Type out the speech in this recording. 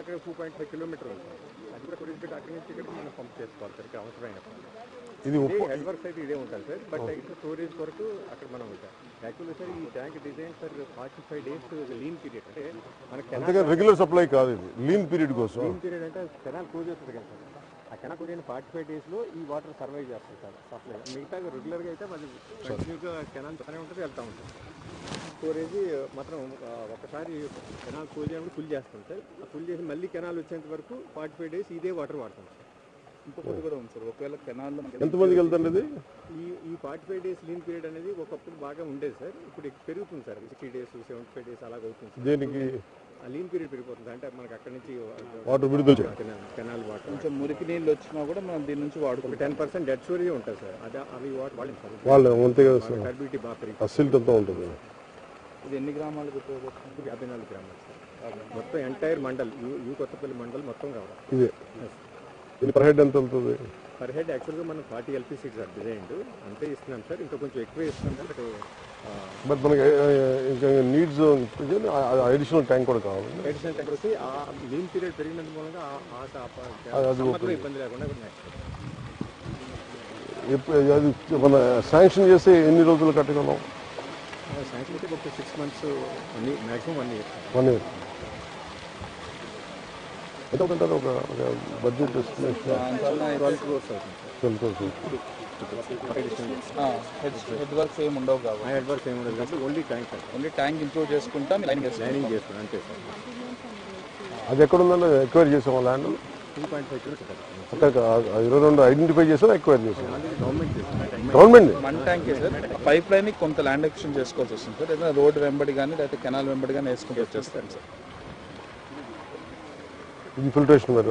అక్కడ two point five kilometre అది కూడా కొద్దిగా అక్కడి నుంచి ఇక్కడికి మనం పంప్ చేసుకోవాలి సార్ ఇక్కడ అవసరమైనప్పుడు ఇది హెడ్ వర్క్స్ అయితే ఇదే ఉంటుంది సార్ బట్ ఇక్కడ స్టోరేజ్ కొరకు అక్కడ మనం ఉంటాం. యాక్చువల్లీ సార్ ఈ tank design sir forty five days lean period అంటే మన కెనాల్ అంతగా రెగ్యులర్ సప్లై కాదు ఇది. లీన్ పీరియడ్ కోసం. లీన్ పీరియడ్ అంటే కెనాల్ క్లోజ్ అవుతుంది కదా సార్. ఆ క్లోజ్ అయిన ఫార్టీ ఫైవ్ డేస్లో ఈ వాటర్ సర్వైవ్ చేస్తుంది సార్ సప్లై మిగతా రెగ్యులర్గా అయితే అది కంటిన్యూగా కెనాల్ వస్తూనే ఉంటుంది వెళ్తూ ఉంటుంది స్టోరేజ్ మాత్రం ఒకసారి కెనాల్ క్లోజ్ అయినప్పుడు ఫుల్ చేస్తాం సార్. ఆ ఫుల్ చేసి మళ్ళీ కెనాల్ వచ్చేంత వరకు ఫార్టీ ఫైవ్ డేస్ ఇదే వాటర్ వాడతాం సార్. ఇంకొకటి కూడా ఉంది సార్ ఒకవేళ కెనాల్లో ఎంతమందికి వెళ్తుంది ఈ ఈ forty five days lean period అనేది ఒకప్పుడు బాగా ఉండేది సార్ ఇప్పుడు పెరుగుతుంది sir. Sixty days seventy five days అలాగ అవుతుంది. దేనికి? ఆ లీన్ పీరియడ్ పెరిగిపోతుంది అంటే మనకి అక్కడి నుంచి వాటర్ విడుదల కెనాల్ కొంచెం మురికి నీళ్ళు వచ్చినా కూడా మనం దీని నుంచి వాడుకుంటాం. టెన్ పర్సెంట్ డెడ్ స్టోరీ ఉంటుంది సార్. అది అవి సార్ వాళ్ళు అంతే కదా సార్. ఉంటుంది. ఇది ఎన్ని గ్రామాలకు ఉపయోగపడుతుంది? యాభై నాలుగు గ్రామాలు సార్. మొత్తం ఎంటైర్ మండల్ యూ కొత్తపల్లి మండల్ మొత్తం కావాలి. ఇదే. ఇది పర్ హెడ్ ఎంత వెళ్తుంది పర్ హెడ్ యాక్చువల్గా మనం forty LP six sir design అంతే ఇస్తున్నాం సార్. ఇంకా కొంచెం ఎక్కువ ఇస్తున్నాం బట్ బట్ మనకి ఇంకా నీడ్స్ అడిషనల్ ట్యాంక్ కూడా కావాలి. అది- మన శాంక్షన్ చేస్తే ఎన్ని రోజులు కట్టగలం? వన్ ఇయర్ ఎంత ఒక బడ్జెట్ ఎస్టిమేషన్ ట్వెల్వ్ అవుతుంది. హెడ్ వర్క్స్ ఏమి ఉండవు కాబట్టి. హెడ్ వర్క్ ఏమి ఉండదు కాబట్టి only tank only tank improve చేసుకుంటా లైన్ లైనింగ్ చేస్తున్నాం అంతే సార్. అది ఎక్కడ ఉందని ఎక్వైర్ చేసాం ల్యాండ్ అక్కడ. ఆ ఇరవై రెండు ఐడెంటిఫై చేసాం ఎక్వైర్ చేసాం government one tank sir. Pipe line కొంత ల్యాండ్ ఎక్స్టెండ్ చేసుకోవాల్సి వస్తుంది సార్. ఏదైనా రోడ్ వెంబడి కానీ లేకపోతే కెనాల్ వెంబడి కానీ వేసుకుంటూ వచ్చేస్తాను సార్. ఇది ఫిల్టరేషన్ మరి